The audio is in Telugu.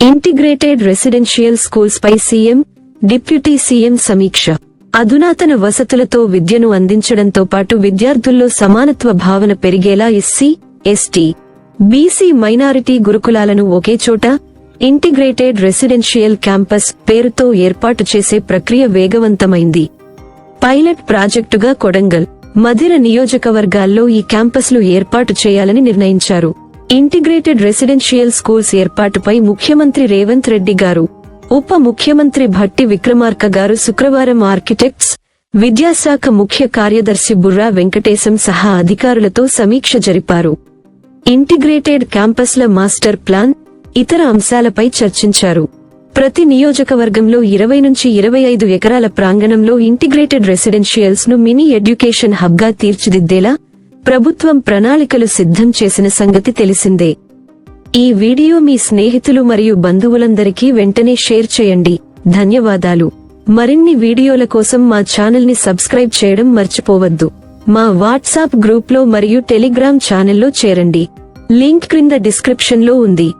ఇంటిగ్రేటెడ్ రెసిడెన్షియల్ స్కూల్స్ పై సీఎం డిప్యూటీ సీఎం సమీక్ష. అధునాతన వసతులతో విద్యను అందించడంతో పాటు విద్యార్థుల్లో సమానత్వ భావన పెరిగేలా ఎస్సీ ఎస్టీ బీసీ మైనారిటీ గురుకులాలను ఒకే చోట ఇంటిగ్రేటెడ్ రెసిడెన్షియల్ క్యాంపస్ పేరుతో ఏర్పాటు చేసే ప్రక్రియ వేగవంతమైంది. పైలట్ ప్రాజెక్టుగా కొడంగల్ మధిర నియోజకవర్గాల్లో ఈ క్యాంపస్లు ఏర్పాటు చేయాలని నిర్ణయించారు. ఇంటిగ్రేటెడ్ రెసిడెన్షియల్ స్కూల్స్ ఏర్పాటుపై ముఖ్యమంత్రి రేవంత్ రెడ్డి గారు ఉప ముఖ్యమంత్రి భట్టి విక్రమార్క గారు శుక్రవారం ఆర్కిటెక్ట్స్ విద్యాశాఖ ముఖ్య కార్యదర్శి బుర్రా వెంకటేశం సహా అధికారులతో సమీక్ష జరిపారు. ఇంటిగ్రేటెడ్ క్యాంపస్ల మాస్టర్ ప్లాన్ ఇతర అంశాలపై చర్చించారు. ప్రతి నియోజకవర్గంలో ఇరవై నుంచి ఇరవై ఐదు ఎకరాల ప్రాంగణంలో ఇంటిగ్రేటెడ్ రెసిడెన్షియల్స్ను మినీ ఎడ్యుకేషన్ హబ్గా తీర్చిదిద్దేలా ప్రభుత్వం ప్రణాళికలు సిద్ధం చేసిన సంగతి తెలిసిందే. ఈ వీడియో మీ స్నేహితులు మరియు బంధువులందరికీ వెంటనే షేర్ చేయండి. ధన్యవాదాలు. మరిన్ని వీడియోల కోసం మా ఛానల్ని సబ్స్క్రైబ్ చేయడం మర్చిపోవద్దు. మా వాట్సాప్ గ్రూప్లో మరియు టెలిగ్రామ్ ఛానల్లో చేరండి. లింక్ క్రింద డిస్క్రిప్షన్లో ఉంది.